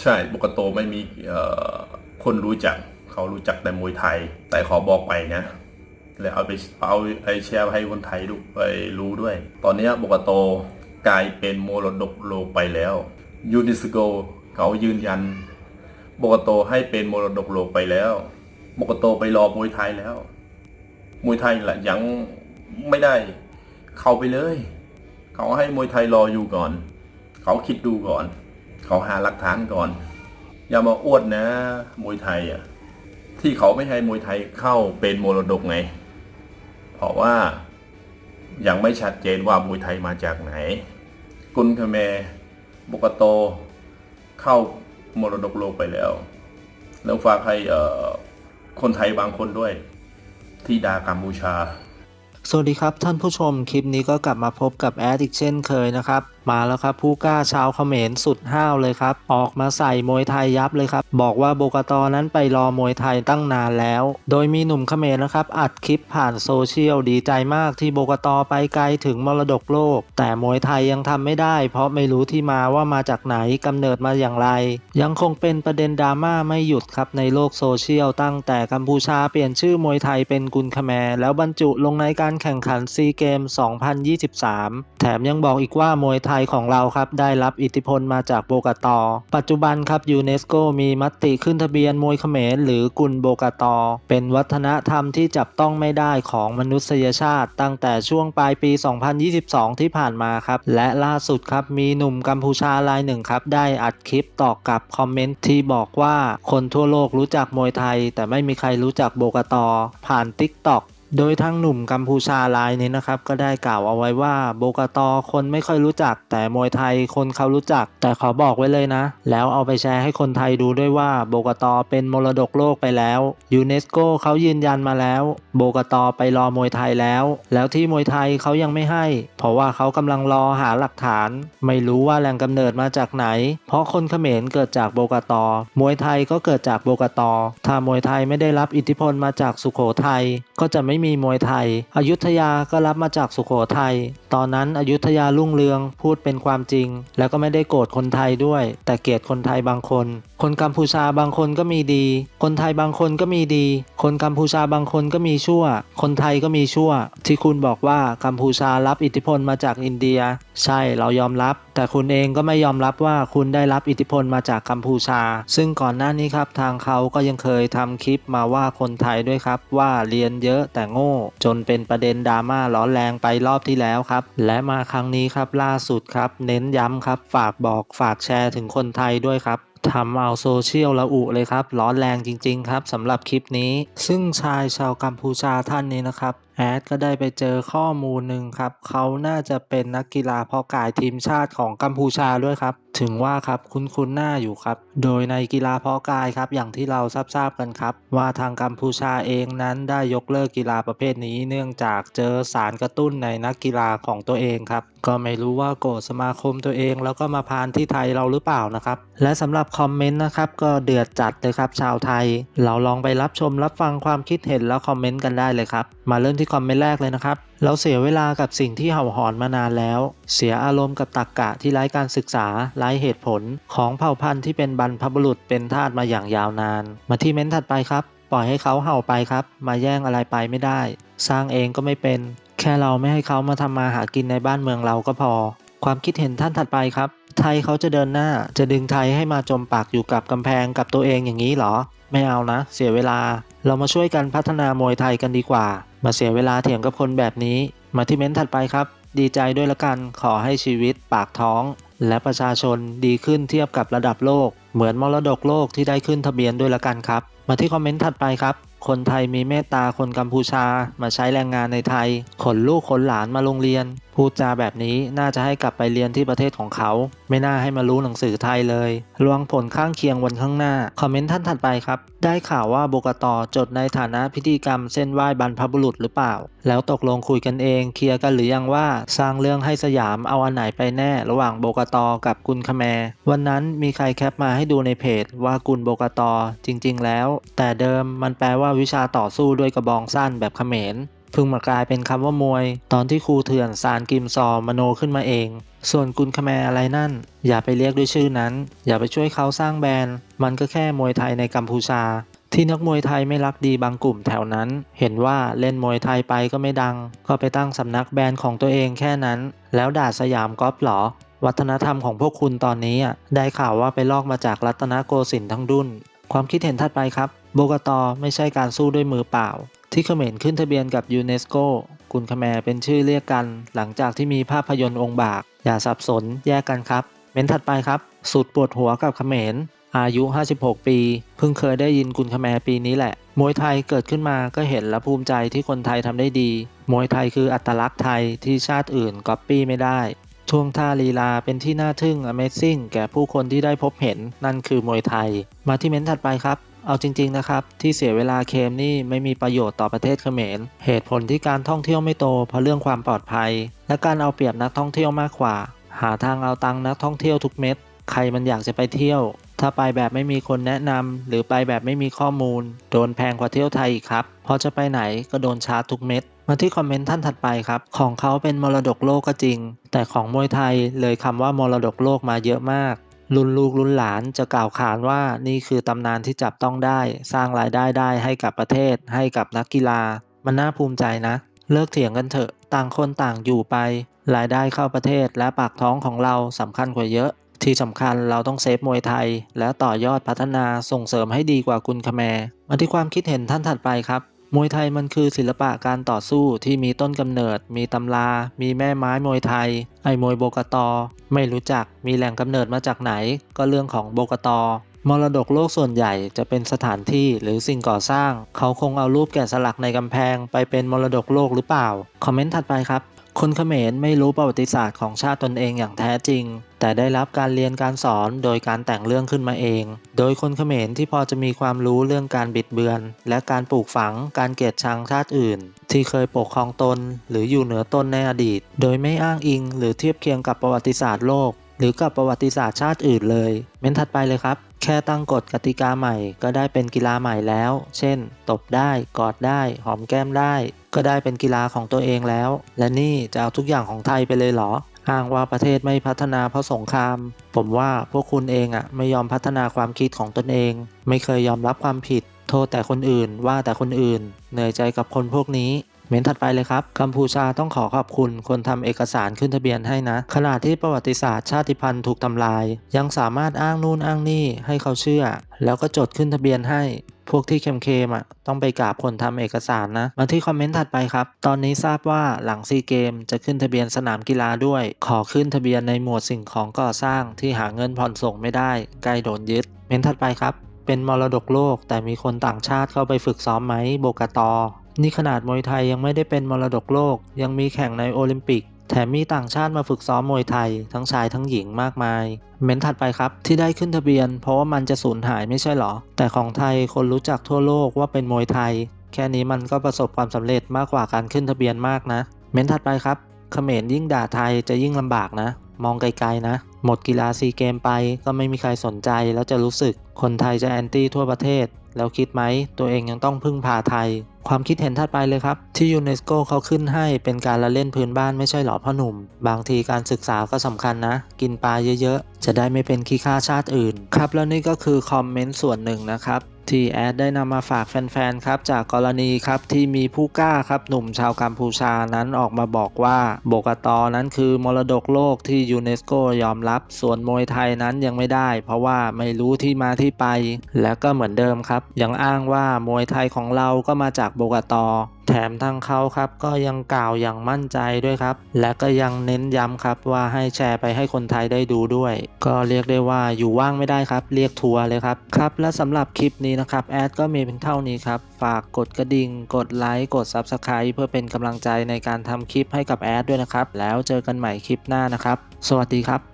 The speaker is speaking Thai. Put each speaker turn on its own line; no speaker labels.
ใช่ปกโตไม่มีคนรู้จัก เขารู้จักแต่มวยไทย แต่ขอบอกไปนะแล้วเอาไปเอาไอแชร์ให้คนไทยดูไปรู้ด้วย ตอนนี้บกโตกลายเป็นโมรดกโลกไปแล้วยูนิสโกเขายืนยันบกโตให้เป็นโมรดกโลกไปแล้วบกโตไปรอมวยไทยแล้วมวยไทยละยังไม่ได้ เข้าไปเลย เขาให้มวยไทยรออยู่ก่อน เขาคิดดูก่อน เขาหาหลักฐานก่อน อย่ามาอวดนะมวยไทยอะที่เขาไม่ให้มวยไทยเข้าเป็นมรดกไง เพราะว่ายังไม่ชัดเจนว่ามวยไทยมาจากไหน กุนคาเมบุกโต เข้ามรดกโลกไปแล้ว แล้วฝากให้คนไทยบางคนด้วย ที่ดากัมพูชา
สวัสดีครับท่านผู้ชมคลิปนี้ก็กลับมาพบกับแอดอีกเช่นเคยนะครับมาแล้วครับผู้กล้าชาวเขมรสุดห้าวเลยครับ ออกมาใส่มวยไทยยับเลยครับ บอกว่าโบกตอนั้นไปรอมวยไทยตั้งนานแล้ว โดยมีหนุ่มเขมรนะครับ อัดคลิปผ่านโซเชียลดีใจมากที่โบกตอไปไกลถึงมรดกโลก แต่มวยไทยยังทำไม่ได้ เพราะไม่รู้ที่มาว่ามาจากไหนกำเนิดมาอย่างไร ยังคงเป็นประเด็นดราม่าไม่หยุดครับในโลกโซเชียลตั้งแต่กัมพูชาเปลี่ยนชื่อมวยไทยเป็นกุนคแมรแล้วบรรจุลงในการแข่งขันซีเกม 2023 แถมยังบอกอีกว่ามวยไทยของเราครับได้รับอิทธิพลมาจากโบกตอ ปัจจุบันครับยูเนสโกมีมติขึ้นทะเบียนมวยเขมรหรือกุนโบกตอ เป็นวัฒนธรรมที่จับต้องไม่ได้ของมนุษยชาติ ตั้งแต่ช่วงปลายปี 2022 ที่ผ่านมาครับ และล่าสุดครับมีหนุ่มกัมพูชารายหนึ่งครับได้อัดคลิปตอบกับคอมเมนต์ที่บอกว่าคนทั่วโลกรู้จักมวยไทย แต่ไม่มีใครรู้จักโบกตอ ผ่าน TikTok โดยทั้งหนุ่มกัมพูชารายนี้นะครับ ก็ได้กล่าวเอาไว้ว่าโบกตอคนไม่ค่อยรู้จัก แต่มวยไทยคนเขารู้จัก แต่ขอบอกไว้เลยนะ แล้วเอาไปแชร์ให้คนไทยดูด้วยว่าโบกตอเป็นมรดกโลกไปแล้วยูเนสโกเขายืนยันมาแล้ว โบกตอไปรอมวยไทยแล้ว แล้วที่มวยไทยเขายังไม่ให้ เพราะว่าเขากำลังรอหาหลักฐาน ไม่รู้ว่าแหล่งกำเนิดมาจากไหน เพราะคนเขมรเกิดจากโบกตอมวยไทยก็เกิดจากโบกตอถ้ามวยไทยไม่ได้รับอิทธิพลมาจากสุโขทัยก็จะไม่มีมวยไทย อยุธยาก็รับมาจากสุโขทัย ตอนนั้นอยุธยารุ่งเรืองพูดเป็นความจริง แล้วก็ไม่ได้โกรธคนไทยด้วย แต่เกลียดคนไทยบางคน คนกัมพูชาบางคนก็มีดี คนไทยบางคนก็มีดี คนกัมพูชาบางคนก็มีชั่ว คนไทยก็มีชั่ว ที่คุณบอกว่ากัมพูชารับอิทธิพลมาจากอินเดีย ใช่เรายอมรับ แต่คุณเองก็ไม่ยอมรับว่าคุณได้รับอิทธิพลมาจากกัมพูชา ซึ่งก่อนหน้านี้ครับทางเขาก็ยังเคยทำคลิปมาว่าคนไทยด้วยครับ ว่าเรียนเยอะแต่โง่ จนเป็นประเด็นดราม่าร้อนแรงไปรอบที่แล้วครับ และมาครั้งนี้ครับล่าสุดครับ เน้นย้ำครับ ฝากบอกฝากแชร์ถึงคนไทยด้วยครับทำเอาโซเชียลระอุเลยครับ ร้อนแรงจริง ๆ ครับสำหรับคลิปนี้ ซึ่งชายชาวกัมพูชาท่านนี้นะครับ แอดก็ได้ไปเจอข้อมูลหนึ่งครับ เขาน่าจะเป็นนักกีฬาเพาะกายทีมชาติของกัมพูชาด้วยครับ ถึงว่าครับคุ้นๆหน้าอยู่ครับ โดยในกีฬาเพาะกายครับ อย่างที่เราทราบๆกันครับ ว่าทางกัมพูชาเองนั้นได้ยกเลิกกีฬาประเภทนี้ เนื่องจากเจอสารกระตุ้นในนักกีฬาของตัวเองครับ ก็ไม่รู้ว่าโกรธสมาคมตัวเอง แล้วก็มาพานที่ไทยเราหรือเปล่านะครับ และสำหรับคอมเมนต์นะครับก็เดือดจัดเลยครับชาวไทย เราลองไปรับชมรับฟังความคิดเห็นแล้วคอมเมนต์กันได้เลยครับ มาเริ่มที่คอมเมนต์แรกเลยนะครับ เราเสียเวลากับสิ่งที่เห่าหอนมานานแล้ว เสียอารมณ์กับตักกะที่ไร้การศึกษาไร้เหตุผล ของเผ่าพันธุ์ที่เป็นบรรพบุรุษเป็นทาสมาอย่างยาวนาน มาที่เม้นต์ถัดไปครับ ปล่อยให้เขาเห่าไปครับ มาแย่งอะไรไปไม่ได้ สร้างเองก็ไม่เป็น แค่เราไม่ให้เขามาทำมาหากินในบ้านเมืองเราก็พอ ความคิดเห็นท่านถัดไปครับ ไทยเขาจะเดินหน้า จะดึงไทยให้มาจมปากอยู่กับกำแพงกับตัวเองอย่างนี้เหรอ ไม่เอานะ เสียเวลาเรามาช่วยกันพัฒนามวยไทยกันดีกว่า มาเสียเวลาเถียงกับคนแบบนี้ มาที่เม้นต์ถัดไปครับ ดีใจด้วยละกันขอให้ชีวิตปากท้อง และประชาชนดีขึ้นเทียบกับระดับโลก เหมือนมรดกโลกที่ได้ขึ้นทะเบียนด้วยละกันครับ มาที่คอมเมนต์ถัดไปครับ คนไทยมีเมตตาคนกัมพูชามาใช้แรงงานในไทย ขนลูกขนหลานมาโรงเรียน พูดจาแบบนี้น่าจะให้กลับไปเรียนที่ประเทศของเขา ไม่น่าให้มารู้หนังสือไทยเลยรวงผลข้างเคียงวันข้างหน้า คอมเมนต์ท่านถัดไปครับ ได้ข่าวว่าโบกตจดในฐานะพิธีกรรมเส้นไหว้บรรพบุรุษหรือเปล่า แล้วตกลงคุยกันเองเคลียร์กันหรือยังว่าสร้างเรื่องให้สยามเอาอันไหนไปแน่ ระหว่างโบกตกับกุลคแม วันนั้นมีใครแคปมาให้ดูในเพจว่ากุลโบกตจริง ๆ แล้ว แต่เดิมมันแปลว่าว่าวิชาต่อสู้ด้วยกระบองสั้นแบบเขมรเพิ่งมากลายเป็นคำว่ามวย ตอนที่ครูเถื่อนสารกิมซอมโนขึ้นมาเอง ส่วนกุนคแมร์อะไรนั่น อย่าไปเรียกด้วยชื่อนั้น อย่าไปช่วยเขาสร้างแบรนด์ มันก็แค่มวยไทยในกัมพูชา ที่นักมวยไทยไม่รักดีบางกลุ่มแถวนั้น เห็นว่าเล่นมวยไทยไปก็ไม่ดัง ก็ไปตั้งสำนักแบรนด์ของตัวเองแค่นั้น แล้วด่าสยามก๊อปเหรอ วัฒนธรรมของพวกคุณตอนนี้อะได้ข่าวว่าไปลอกมาจากรัตนโกสินทร์ทั้งดุนความคิดเห็นถัดไปครับ โบกตอไม่ใช่การสู้ด้วยมือเปล่า ที่เขมรขึ้นทะเบียนกับยูเนสโกกุนคแมร์เป็นชื่อเรียกกัน หลังจากที่มีภาพยนตร์องค์บาก อย่าสับสนแยกกันครับ เม้นถัดไปครับ สุดปวดหัวกับเขมรอายุ 56 ปี เพิ่งเคยได้ยินกุนคแมร์ปีนี้แหละ มวยไทยเกิดขึ้นมาก็เห็นและภูมิใจที่คนไทยทำได้ดี มวยไทยคืออัตลักษณ์ไทยที่ชาติอื่นก๊อปปี้ไม่ได้ท่วงท่าลีลาเป็นที่น่าทึ่ง Amazing แก่ผู้คนที่ได้พบเห็นนั่นคือมวยไทย มาที่เม้นถัดไปครับ เอาจริง ๆ นะครับ ที่เสียเวลาเคมนี่ไม่มีประโยชน์ต่อประเทศเขมร เหตุผลที่การท่องเที่ยวไม่โตเพราะเรื่องความปลอดภัย และการเอาเปรียบนักท่องเที่ยวมากกว่า หาทางเอาตังนักท่องเที่ยวทุกเม็ด ใครมันอยากจะไปเที่ยว ถ้าไปแบบไม่มีคนแนะนำหรือไปแบบไม่มีข้อมูล โดนแพงกว่าเที่ยวไทยอีกครับพราะจะไปไหนก็โดนชาร์จทุกเม็ดมาที่คอมเมนต์ท่านถัดไปครับ ของเขาเป็นมรดกโลกก็จริง แต่ของมวยไทยเลยคำว่ามรดกโลกมาเยอะมาก รุ่นลูกรุ่นหลานจะกล่าวขานว่านี่คือตำนานที่จับต้องได้ สร้างรายได้ได้ให้กับประเทศ ให้กับนักกีฬา มันน่าภูมิใจนะ เลิกเถียงกันเถอะ ต่างคนต่างอยู่ไป รายได้เข้าประเทศและปากท้องของเราสำคัญกว่าเยอะ ที่สำคัญเราต้องเซฟมวยไทย แล้วต่อยอดพัฒนาส่งเสริมให้ดีกว่ากุนคแมมาที่ความคิดเห็นท่านถัดไปครับ มวยไทยมันคือศิลปะการต่อสู้ที่มีต้นกำเนิด มีตำรา มีแม่ไม้มวยไทย ไอ้มวยโบกตอ ไม่รู้จัก มีแหล่งกำเนิดมาจากไหน ก็เรื่องของโบกตอ มรดกโลกส่วนใหญ่จะเป็นสถานที่หรือสิ่งก่อสร้าง เขาคงเอารูปแกะสลักในกำแพงไปเป็นมรดกโลกหรือเปล่า คอมเมนต์ถัดไปครับ คนเขมรไม่รู้ประวัติศาสตร์ของชาติตนเองอย่างแท้จริง แต่ได้รับการเรียนการสอนโดยการแต่งเรื่องขึ้นมาเอง โดยคนเขมรที่พอจะมีความรู้เรื่องการบิดเบือน และการปลูกฝังการเกลียดชังชาติอื่น ที่เคยปกครองตน หรืออยู่เหนือตนในอดีต โดยไม่อ้างอิง หรือเทียบเคียงกับประวัติศาสตร์โลก หรือกับประวัติศาสตร์ชาติอื่นเลย เม้นถัดไปเลยครับ แค่ตั้งกฎกติกาใหม่ ก็ได้เป็นกีฬาใหม่แล้ว เช่น ตบได้ กอดได้ หอมแก้มได้ ก็ได้เป็นกีฬาของตัวเองแล้ว และนี่จะเอาทุกอย่างของไทยไปเลยเหรอ อ้างว่าประเทศไม่พัฒนาเพราะสงคราม ผมว่าพวกคุณเองอะไม่ยอมพัฒนาความคิดของตนเอง ไม่เคยยอมรับความผิด โทษแต่คนอื่นว่าแต่คนอื่น เหนื่อยใจกับคนพวกนี้เมนถัดไปเลยครับ กัมพูชาต้องขอขอบคุณคนทำเอกสารขึ้นทะเบียนให้นะ ขณะที่ประวัติศาสตร์ชาติพันธุ์ถูกทำลาย ยังสามารถอ้างนู่นอ้างนี่ให้เขาเชื่อ แล้วก็จดขึ้นทะเบียนให้ พวกที่เค็มๆอะต้องไปกราบคนทำเอกสารนะ มาที่คอมเมนต์ถัดไปครับ ตอนนี้ทราบว่าหลังซีเกมจะขึ้นทะเบียนสนามกีฬาด้วย ขอขึ้นทะเบียนในหมวดสิ่งของก่อสร้างที่หาเงินผ่อนส่งไม่ได้ใกล้โดนยึด เมนต์ถัดไปครับ เป็นมรดกโลก แต่มีคนต่างชาติเข้าไปฝึกซ้อมไหมโบกตอนี่ขนาดมวยไทยยังไม่ได้เป็นมรดกโลก ยังมีแข่งในโอลิมปิก แถมมีต่างชาติมาฝึกซ้อมมวยไทย ทั้งชายทั้งหญิงมากมาย เม้นถัดไปครับ ที่ได้ขึ้นทะเบียน เพราะว่ามันจะสูญหายไม่ใช่หรอ แต่ของไทยคนรู้จักทั่วโลกว่าเป็นมวยไทย แค่นี้มันก็ประสบความสำเร็จมากกว่าการขึ้นทะเบียนมากนะ เม้นถัดไปครับเขมรยิ่งด่าไทยจะยิ่งลำบากนะ มองไกลๆนะ หมดกีฬาซีเกมไปก็ไม่มีใครสนใจแล้วจะรู้สึก คนไทยจะแอนตี้ทั่วประเทศ แล้วคิดไหมตัวเองยังต้องพึ่งพาไทย ความคิดเห็นถัดไปเลยครับ ที่ยูเนสโกเขาขึ้นให้เป็นการละเล่นพื้นบ้านไม่ใช่หรอพ่อหนุ่ม บางทีการศึกษาก็สำคัญนะ กินปลาเยอะๆ จะได้ไม่เป็นขี้ข้าชาติอื่น ครับแล้วนี่ก็คือคอมเมนต์ส่วนหนึ่งนะครับ ที่แอดได้นำมาฝากแฟนๆครับจากกรณีครับที่มีผู้กล้าครับหนุ่มชาวกัมพูชานั้นออกมาบอกว่าโบกตอนั้นคือมรดกโลกที่ยูเนสโกยอมรับ ส่วนมวยไทยนั้นยังไม่ได้ เพราะว่าไม่รู้ที่มาที่ไป และก็เหมือนเดิมครับ ยังอ้างว่ามวยไทยของเราก็มาจากโบกตอแถมทางเขาครับก็ยังกล่าวอย่างมั่นใจด้วยครับ และก็ยังเน้นย้ำครับว่าให้แชร์ไปให้คนไทยได้ดูด้วย ก็เรียกได้ว่าอยู่ว่างไม่ได้ครับ เรียกทัวร์เลยครับครับและสำหรับคลิปนี้นะครับแอดก็มีเพียงเท่านี้ครับ ฝากกดกระดิ่ง กดไลค์กด Subscribe เพื่อเป็นกำลังใจในการทำคลิปให้กับแอดด้วยนะครับ แล้วเจอกันใหม่คลิปหน้านะครับ สวัสดีครับ